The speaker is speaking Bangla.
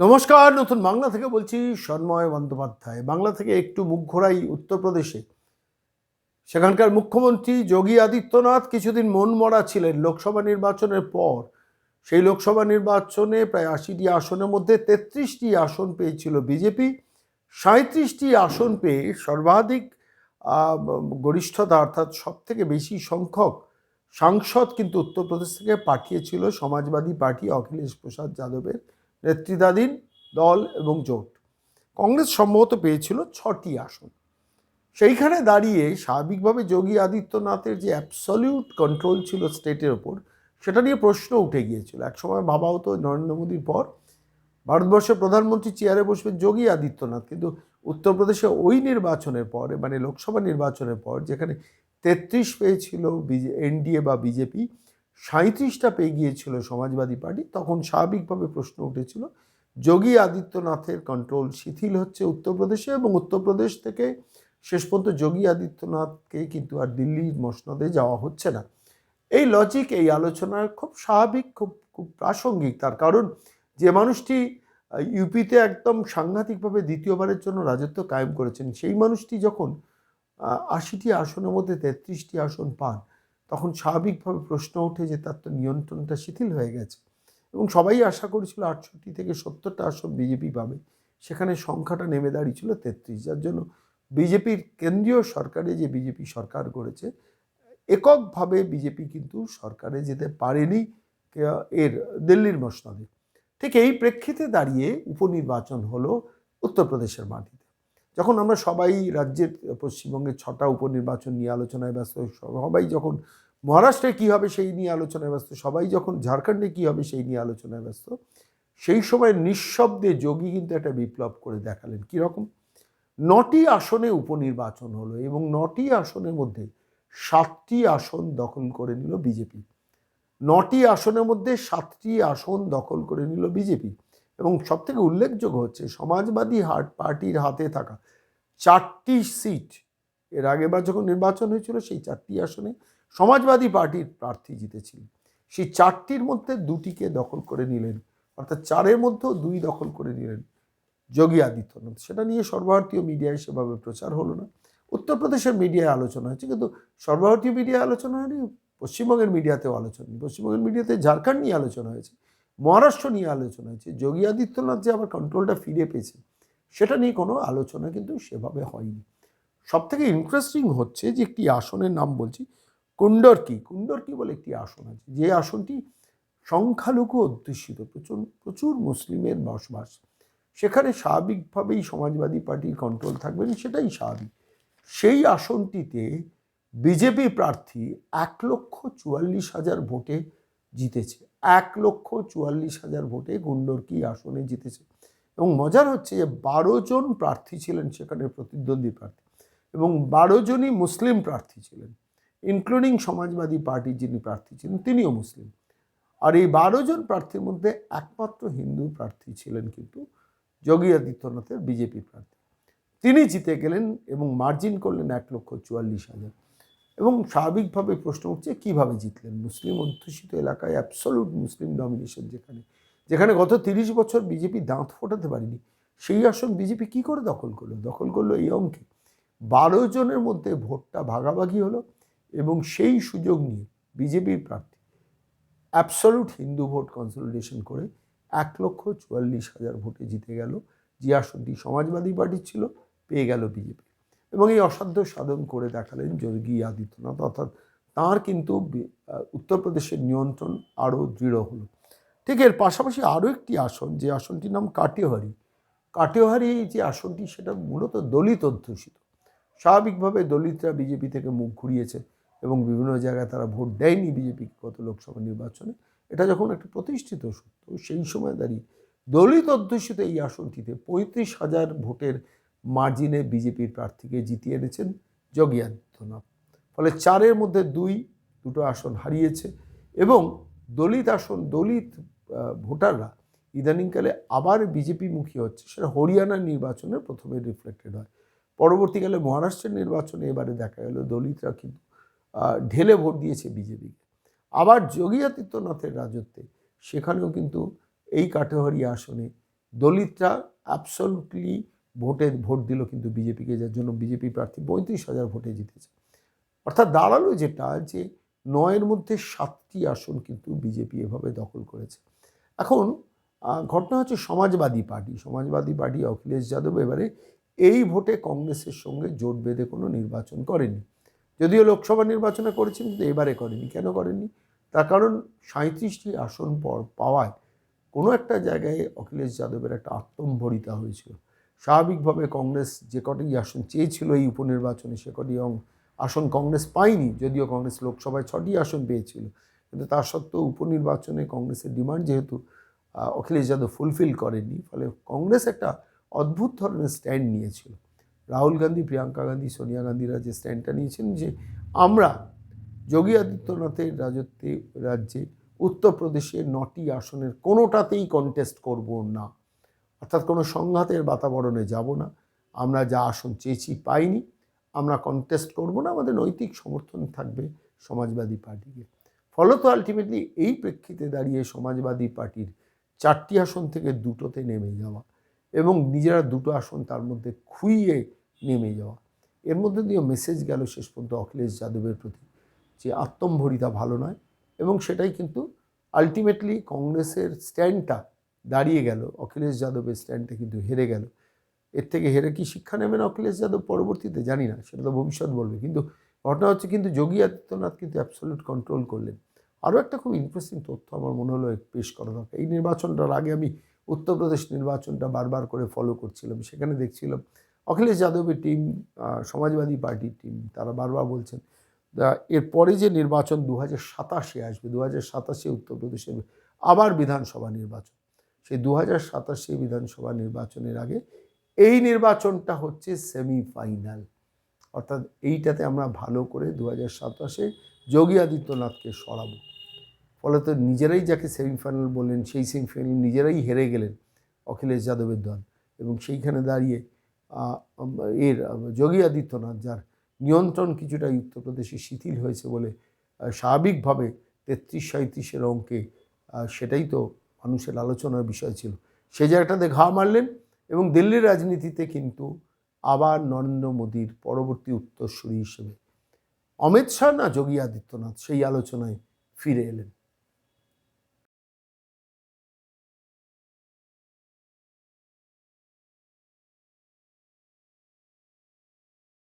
নমস্কার, নতুন বাংলা থেকে বলছি সন্ময় বন্দ্যোপাধ্যায়। বাংলা থেকে একটু মুখ ঘোরাই উত্তরপ্রদেশে। সেখানকার মুখ্যমন্ত্রী যোগী আদিত্যনাথ কিছুদিন মন মরা ছিলেন লোকসভা নির্বাচনের পর। সেই লোকসভা নির্বাচনে প্রায় আশিটি আসনের মধ্যে তেত্রিশটি আসন পেয়েছিল বিজেপি। সাঁত্রিশটি আসন পেয়ে সর্বাধিক গরিষ্ঠতা অর্থাৎ সব থেকে বেশি সংখ্যক সাংসদ কিন্তু উত্তরপ্রদেশ থেকে পাঠিয়েছিল সমাজবাদী পার্টি অখিলেশ প্রসাদ যাদবের। নেতৃত্বাধীন দল এবং জোট। কংগ্রেস সম্ভবত পেয়েছিল ছটি আসন। সেইখানে দাঁড়িয়ে স্বাভাবিকভাবে যোগী আদিত্যনাথের যে অ্যাবসলিউট কন্ট্রোল ছিল স্টেটের ওপর, সেটা নিয়ে প্রশ্ন উঠে গিয়েছিল। একসময় ভাবা হতো নরেন্দ্র মোদীর পর ভারতবর্ষের প্রধানমন্ত্রী চেয়ারে বসবেন যোগী আদিত্যনাথ। কিন্তু উত্তরপ্রদেশে ওই নির্বাচনের পর মানে লোকসভা নির্বাচনের পর, যেখানে তেত্রিশ পেয়েছিল এনডিএ বা বিজেপি সাঁত্রিশটা পেয়ে গিয়েছিল সমাজবাদী পার্টি, তখন স্বাভাবিকভাবে প্রশ্ন উঠেছিল, যোগী আদিত্যনাথের কন্ট্রোল শিথিল হচ্ছে উত্তরপ্রদেশে এবং উত্তরপ্রদেশ থেকে শেষ পর্যন্ত যোগী আদিত্যনাথকে কিন্তু আর দিল্লির মসনদে যাওয়া হচ্ছে না। এই লজিক এই আলোচনার খুব স্বাভাবিক, খুব খুব প্রাসঙ্গিক, তার কারণ যে মানুষটি ইউপিতে একদম সাংঘাতিকভাবে দ্বিতীয়বারের জন্য রাজত্ব কায়েম করেছেন, সেই মানুষটি যখন আশিটি আসনের মধ্যে তেত্রিশটি আসন পান তখন স্বাভাবিকভাবে প্রশ্ন ওঠে যে তার তো নিয়ন্ত্রণটা শিথিল হয়ে গেছে। এবং সবাই আশা করেছিল আটষট্টি থেকে সত্তরটা আসন বিজেপি পাবে। সেখানে সংখ্যাটা নেমে দাঁড়িয়েছিল তেত্রিশ। যার জন্য বিজেপির কেন্দ্রীয় সরকারে যে বিজেপি সরকার করেছে এককভাবে বিজেপি কিন্তু সরকারে যেতে পারেনি এর দিল্লির মসনদে। ঠিক এই প্রেক্ষিতে দাঁড়িয়ে উপনির্বাচন হলো উত্তরপ্রদেশের মাটিতে। যখন আমরা সবাই রাজ্যের পশ্চিমবঙ্গের ছটা উপনির্বাচন নিয়ে আলোচনায় ব্যস্ত, সবাই যখন মহারাষ্ট্রে কী হবে সেই নিয়ে আলোচনায় ব্যস্ত, সবাই যখন ঝাড়খণ্ডে কী হবে সেই নিয়ে আলোচনায় ব্যস্ত, সেই সময় নিঃশব্দে যোগী কিন্তু একটা বিপ্লব করে দেখালেন। কীরকম? নটি আসনে উপনির্বাচন হলো এবং নটি আসনের মধ্যে সাতটি আসন দখল করে নিল বিজেপি। নটি আসনের মধ্যে সাতটি আসন দখল করে নিল বিজেপি। এবং সবথেকে উল্লেখযোগ্য হচ্ছে সমাজবাদী হাট পার্টির হাতে থাকা চারটি সিট। এর আগেবার যখন নির্বাচন হয়েছিল, সেই চারটি আসনে সমাজবাদী পার্টির প্রার্থী জিতেছিল। সেই চারটির মধ্যে দুটিকে দখল করে নিলেন, অর্থাৎ চারের মধ্যেও দুই দখল করে নিলেন যোগী আদিত্যনাথ। সেটা নিয়ে সর্বভারতীয় মিডিয়ায় সেভাবে প্রচার হলো না। উত্তরপ্রদেশের মিডিয়ায় আলোচনা হয়েছে, কিন্তু সর্বভারতীয় মিডিয়ায় আলোচনা হয়নি, পশ্চিমবঙ্গের মিডিয়াতেও আলোচনা পশ্চিমবঙ্গের মিডিয়াতে ঝাড়খণ্ড নিয়ে আলোচনা হয়েছে। মহারাষ্ট্র নিয়ে আলোচনা হয়েছে। যোগী আদিত্যনাথ যে আবার কন্ট্রোলটা ফিরে পেয়েছে সেটা নিয়ে কোনো আলোচনা কিন্তু সেভাবে হয়নি। সব থেকে ইন্টারেস্টিং হচ্ছে যে একটি আসনের নাম বলছি, কুণ্ডরকি। কুণ্ডরকি বলে একটি আসন আছে। যে আসনটি সংখ্যালঘু অধ্যুষিত, প্রচুর প্রচুর মুসলিমের বসবাস। সেখানে স্বাভাবিকভাবেই সমাজবাদী পার্টির কন্ট্রোল থাকবেন সেটাই স্বাভাবিক। সেই আসনটিতে বিজেপি প্রার্থী এক লক্ষ চুয়াল্লিশ হাজার ভোটে জিতেছে। এক লক্ষ চুয়াল্লিশ হাজার ভোটে গুন্ডরকি আসনে জিতেছে? এবং মজার হচ্ছে যে বারো জন প্রার্থী ছিলেন সেখানে প্রতিদ্বন্দ্বী প্রার্থী এবং বারো জনই মুসলিম প্রার্থী ছিলেন ইনক্লুডিং সমাজবাদী পার্টির যিনি প্রার্থী ছিলেন তিনিও মুসলিম। আর এই বারো জন প্রার্থীর মধ্যে একমাত্র হিন্দু প্রার্থী ছিলেন কিন্তু যোগী আদিত্যনাথের বিজেপি প্রার্থী। তিনি জিতে গেলেন এবং মার্জিন করলেন এক লক্ষ চুয়াল্লিশ হাজার। এবং স্বাভাবিকভাবে প্রশ্ন উঠছে, কীভাবে জিতলেন? মুসলিম অধ্যুষিত এলাকায় অ্যাবসলুট মুসলিম ডমিনেশন যেখানে। যেখানে গত তিরিশ বছর বিজেপি দাঁত ফোটাতে পারেনি, সেই আসন বিজেপি কী করে দখল করল? দখল করল এই অঙ্কে। বারো জনের মধ্যে ভোটটা ভাগাভাগি হলো এবং সেই সুযোগ নিয়ে বিজেপির প্রার্থী অ্যাবসলুট হিন্দু ভোট কনসলিডেশন করে এক লক্ষ চুয়াল্লিশ হাজার ভোটে জিতে গেল। যে আসনটি সমাজবাদী পার্টির ছিল, পেয়ে গেল বিজেপি। এবং এই অসাধ্য সাধন করে দেখালেন যোগী আদিত্যনাথ। অর্থাৎ তাঁর কিন্তু উত্তরপ্রদেশের নিয়ন্ত্রণ আরও দৃঢ় হলো। ঠিক এর পাশাপাশি আরও একটি আসন, যে আসনটির নাম কাটিওহারি। কাটিওহারি যে আসনটি, সেটা মূলত দলিত অধ্যুষিত। স্বাভাবিকভাবে দলিতরা বিজেপি থেকে মুখ ঘুরিয়েছে এবং বিভিন্ন জায়গায় তারা ভোট দেয়নি বিজেপিকে গত লোকসভা নির্বাচনে। এটা যখন একটা প্রতিষ্ঠিত সত্য সেই সময় দাঁড়িয়ে দলিত অধ্যুষিত এই আসনটিতে পঁয়ত্রিশ হাজার ভোটের মার্জিনে বিজেপির প্রার্থীকে জিতিয়ে এনেছেন যোগী আদিত্যনাথ। ফলে চারের মধ্যে দুই, দুটো আসন হারিয়েছে এবং দলিত আসন, দলিত ভোটাররা ইদানিংকালে আবার বিজেপিমুখী হচ্ছে। সেটা হরিয়ানার নির্বাচনে প্রথমে রিফ্লেক্টেড হয়। পরবর্তীকালে মহারাষ্ট্রের নির্বাচনে এবারে দেখা গেল দলিতরা কিন্তু ঢেলে ভোট দিয়েছে বিজেপিকে। আবার যোগী আদিত্যনাথের রাজত্বে সেখানেও কিন্তু এই কাটোহারি আসনে দলিতরা অ্যাবসলুটলি ভোটে ভোট দিল কিন্তু বিজেপিকে, যার জন্য বিজেপি প্রার্থী পঁয়ত্রিশ হাজার ভোটে জিতেছে। অর্থাৎ দাঁড়াল যেটা যে নয়ের মধ্যে সাতটি আসন কিন্তু বিজেপি এভাবে দখল করেছে। এখন ঘটনা হচ্ছে সমাজবাদী পার্টি। সমাজবাদী পার্টি অখিলেশ যাদব এবারে এই ভোটে কংগ্রেসের সঙ্গে জোট বেঁধে কোনো নির্বাচন করেনি যদিও লোকসভা নির্বাচনে করেছেন, কিন্তু এবারে করেনি কেন করেনি তার কারণ সাঁত্রিশটি আসন পর পাওয়ায় কোনো একটা জায়গায় অখিলেশ যাদবের একটা আত্মম্ভরিতা হয়েছিল। স্বাভাবিকভাবে কংগ্রেস যে কটি আসন চেয়েছিল এই উপনির্বাচনে, সে কটি আসন কংগ্রেস পায়নি, যদিও কংগ্রেস লোকসভায় ছটি আসন পেয়েছিল। কিন্তু তা সত্ত্বেও উপনির্বাচনে কংগ্রেসের ডিমান্ড যেহেতু অখিলেশ যাদব ফুলফিল করেননি, ফলে কংগ্রেস একটা অদ্ভুত ধরনের স্ট্যান্ড নিয়েছিল। রাহুল গান্ধী, প্রিয়াঙ্কা গান্ধী, সোনিয়া গান্ধীরা যে স্ট্যান্ডটা নিয়েছেন যে, আমরা যোগী আদিত্যনাথের রাজত্বে, রাজ্যে উত্তরপ্রদেশের নটি আসনের কোনোটাতেই কন্টেস্ট করব না। অর্থাৎ কোনো সংঘাতের বাতাবরণে যাব না। আমরা যা আসন চেয়েছি পাইনি। আমরা কন্টেস্ট করব না। আমাদের নৈতিক সমর্থন থাকবে সমাজবাদী পার্টিকে। ফলত আলটিমেটলি এই প্রেক্ষিতে দাঁড়িয়ে সমাজবাদী পার্টির চারটি আসন থেকে দুটোতে নেমে যাওয়া এবং নিজেরা দুটো আসন তার মধ্যে খুইয়ে নেমে যাওয়া। এর মধ্যে দিয়ে মেসেজ গেল শেষ পর্যন্ত অখিলেশ যাদবের প্রতি যে আত্মম্ভরিতা ভালো নয় এবং সেটাই কিন্তু আলটিমেটলি কংগ্রেসের স্ট্যান্ডটা দাঁড়িয়ে গেল। অখিলেশ যাদবের স্ট্যান্ডটা কিন্তু হেরে গেল। এর থেকে হেরে কি শিক্ষা নেবেন অখিলেশ যাদব পরবর্তীতে? জানি না, সেটা তো ভবিষ্যৎ বলবে। কিন্তু ঘটনা হচ্ছে কিন্তু যোগী আদিত্যনাথ কিন্তু অ্যাবসলিউট কন্ট্রোল করলেন। আরও একটা খুব ইন্টারেস্টিং তথ্য আমার মনে হলো পেশ করা দরকার। এই নির্বাচনটার আগে আমি উত্তরপ্রদেশ নির্বাচনটা বারবার করে ফলো করছিলাম। সেখানে দেখছিলাম অখিলেশ যাদবের টিম সমাজবাদী পার্টির টিম তারা বারবার বলছেন এরপরে যে নির্বাচন দু হাজার সাতাশে আসবে দু হাজার সাতাশে উত্তরপ্রদেশে আবার বিধানসভা নির্বাচন। সেই দু হাজার সাতাশে বিধানসভা নির্বাচনের আগে এই নির্বাচনটা হচ্ছে সেমিফাইনাল। অর্থাৎ এইটাতে আমরা ভালো করে দু হাজার সাতাশে যোগী আদিত্যনাথকে সরাবো। ফলে তো নিজেরাই যাকে সেমিফাইনাল বললেন, সেই সেমিফাইনাল নিজেরাই হেরে গেলেন অখিলেশ যাদবের দল এবং সেইখানে দাঁড়িয়ে এর যোগী আদিত্যনাথ, যার নিয়ন্ত্রণ কিছুটা উত্তরপ্রদেশে শিথিল হয়েছে বলে স্বাভাবিকভাবে তেত্রিশ সাঁত্রিশের অঙ্কে সেটাই তো মানুষের আলোচনার বিষয় ছিল। সে জায়গাটাতে ঘা মারলেন এবং দিল্লির রাজনীতিতে কিন্তু আবার নরেন্দ্র মোদীর পরবর্তী উত্তরসূরি হিসেবে। অমিত শাহ না যোগী আদিত্যনাথ সেই আলোচনায় ফিরে এলেন।